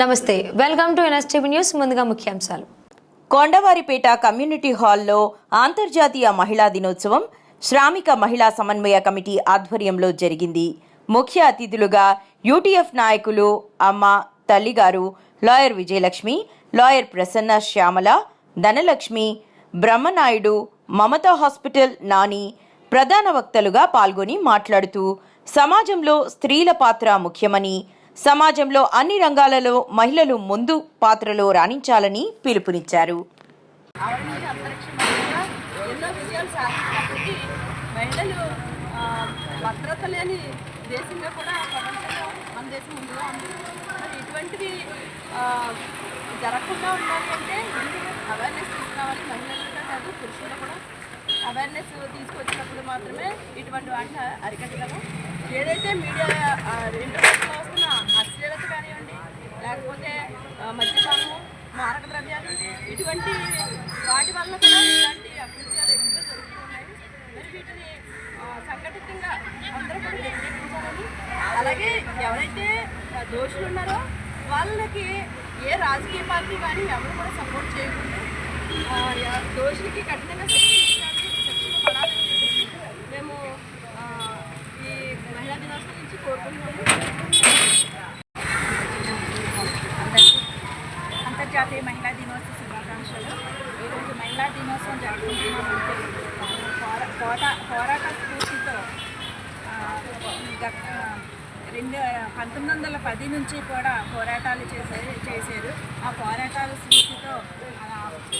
నమస్తే welcome to NSTV news ముందుగా ముఖ్యాంశాలు. కొండవారిపేట కమ్యూనిటీ హాల్లో అంతర్జాతీయ మహిళా దినోత్సవం శ్రామిక మహిళా సమన్వయ కమిటీ ఆధ్వర్యంలో జరిగింది. ముఖ్య అతిథులుగా యూటీఎఫ్ నాయకులు అమ్మ తల్లిగారు lawyer Vijayalakshmi lawyer Prasanna Shyamala Dhanalakshmi Brahmanaidu Mamata hospital Nani ప్రధాన వక్తలుగా పాల్గొని మాట్లాడుతూ సమాజంలో స్త్రీల పాత్ర ముఖ్యమని సమాజంలో అన్ని రంగాలలో మహిళలు ముందు పాత్రలో రాణించాలని పిలుపునిచ్చారు. ఎన్నో మహిళలు భద్రత లేని దేశంగా కూడా మన దేశం ముందుగా ఉంది. మరి ఇటువంటివి జరగకుండా ఉండాలి అంటే అవేర్నెస్ తీసుకురావాలి కాదు పురుషులు కూడా. అవేర్నెస్ తీసుకొచ్చినప్పుడు మాత్రమే ఇటువంటి వాటిని అరికట్టగలం. ఏదైతే మీడియా ఇంటర్నెట్లో లేకపోతే మద్యపానము మారక ద్రవ్యాలు ఇటువంటి వాటి వల్ల కూడా ఇలాంటి అభివృద్ధి ఎక్కువగా జరుగుతూ ఉన్నాయి. మరి వీటిని సంఘటితంగా అందరూ కూడా వ్యతిరేకించాలని అలాగే ఎవరైతే దోషులు ఉన్నారో వాళ్ళకి ఏ రాజకీయ పార్టీ కానీ ఎవరు కూడా సపోర్ట్ చేయకుండా దోషులకి కఠినంగా శిక్షణ పడాలని మేము ఈ మహిళా దినోత్సవం నుంచి కోరుకుంటున్నాము. అంతర్జాతీయ మహిళా దినోత్సవ శుభాకాంక్షలు. ఈరోజు మహిళా దినోత్సవం జరుపుకుంటున్నామంటే పోరా పోరా పోరాట స్ఫూర్తితో గత రెండు పంతొమ్మిది వందల పది నుంచి కూడా పోరాటాలు చేసే చేశారు. ఆ పోరాటాల స్ఫూర్తితో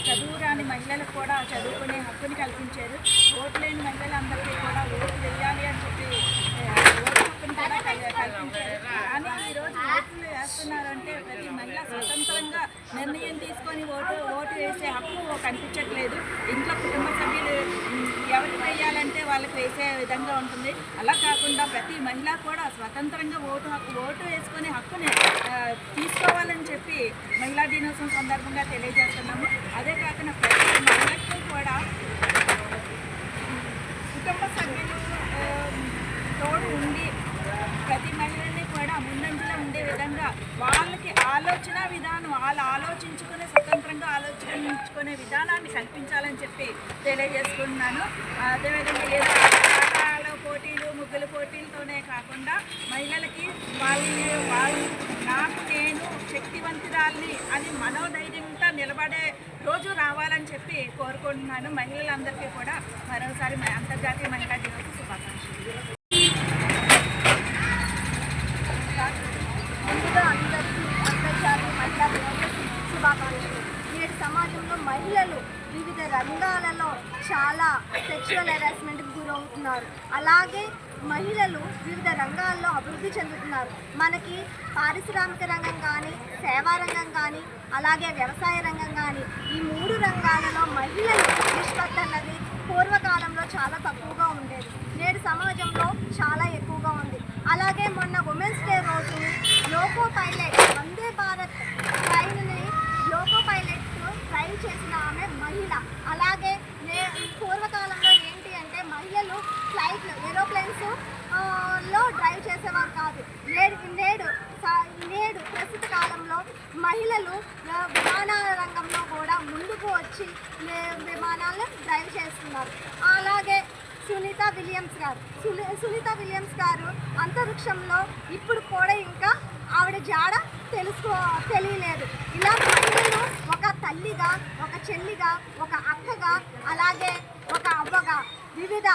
చదువు రాని మహిళలకు కూడా చదువుకునే హక్కుని కల్పించారు. ఓట్లేని మహిళలందరికీ కూడా ఓటు వేయాలి అని చెప్పి ఆ, ఓటు హక్కుని కూడా కల్- కల్పించారు కానీ ఈరోజు ఓట్లు వేస్తున్నారంటే ప్రతి మహిళ స్వతంత్రంగా నిర్ణయం తీసుకొని ఓటు ఓటు వేసే హక్కు కనిపించట్లేదు. ఇంట్లో కుటుంబ సభ్యులు ఎవరికి వేయాలంటే వాళ్ళకి వేసే విధంగా ఉంటుంది. అలా కాకుండా ప్రతి మహిళ కూడా స్వతంత్రంగా ఓటు హక్కు ఓటు వేసుకునే హక్కుని తీసుకోవాలని చెప్పి మహిళా దినోత్సవం సందర్భంగా తెలియజేస్తున్నాము. అదే కాకుండా ప్రతి మహిళకు కూడా కుటుంబ సభ్యులు తోడు ఉండి ప్రతి మహిళని కూడా ముందంజలో ఉండే విధంగా వాళ్ళకి ఆలోచన విధానం వాళ్ళు ఆలోచించుకునే స్వతంత్రంగా ఆలోచించుకునే విధానాన్ని కల్పించాలని చెప్పి తెలియజేసుకుంటున్నాను. అదేవిధంగా ఏదో ఆటల పోటీలు ముగ్గుల పోటీలతోనే కాకుండా మహిళలకి వాళ్ళని వాళ్ళు నాకు నేను శక్తివంతురాల్ని అని మనోధైర్యంగా నిలబడే రోజు రావాలని చెప్పి కోరుకుంటున్నాను. మహిళలందరికీ కూడా మరోసారి అంతర్జాతీయ మహిళా దినోత్సవ శుభాకాంక్షలు ముందుగా అందరికీ అంతర్జాతీయ మహిళా దినోత్సవ శుభాకాంక్షలు నేటి సమాజంలో మహిళలు వివిధ రంగాలలో చాలా సెక్షువల్ హెరాస్మెంట్కి గురవుతున్నారు. అలాగే మహిళలు వివిధ రంగాల్లో అభివృద్ధి చెందుతున్నారు. మనకి పారిశ్రామిక రంగం కానీ సేవా రంగం కానీ అలాగే వ్యవసాయ రంగం కానీ ఈ మూడు రంగాలలో మహిళల నిష్పత్తి అన్నది పూర్వకాలంలో చాలా తక్కువగా ఉండేది. నేడు సమాజంలో చాలా ఎక్కువగా ఉంది. అలాగే మొన్న ఉమెన్స్ డే రోజు లోకో చేసిన ఆమె మహిళ. అలాగే నే పూర్వకాలంలో ఏంటి అంటే మహిళలు ఫ్లైట్లు ఏరోప్లేన్స్లో డ్రైవ్ చేసేవారు కాదు. నేడు నేడు నేడు ప్రస్తుత కాలంలో మహిళలు విమానాల రంగంలో కూడా ముందుకు వచ్చి విమానాలను డ్రైవ్ చేస్తున్నారు. అలాగే సునీత విలియమ్స్ గారు. సునీత విలియమ్స్ గారు అంతరిక్షంలో ఇప్పుడు కూడా ఇంకా ఆవిడ జాడ తెలుసుకో తెలియలేదు. ఇలా మహిళలు ఒక తల్లిగా ఒక చెల్లిగా ఒక అక్కగా అలాగే ఒక అవ్వగా వివిధ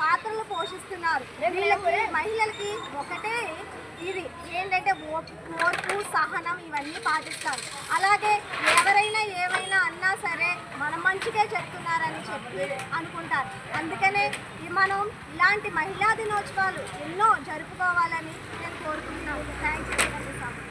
పాత్రలు పోషిస్తున్నారు. వీళ్ళకి మహిళలకి ఒకటే ఇది ఏంటంటే ఓర్పు ఓర్పు సహనం ఇవన్నీ పాటిస్తారు. అలాగే ఎవరైనా ఏమైనా అన్నా సరే మన మంచిగా చెప్తున్నారని చెప్పి అనుకుంటారు. అందుకనే మనం ఇలాంటి మహిళా దినోత్సవాలు ఎన్నో జరుపుకోవాలని నేను போகிறதுக்கு நான் தேங்க்ஸ் சொல்லி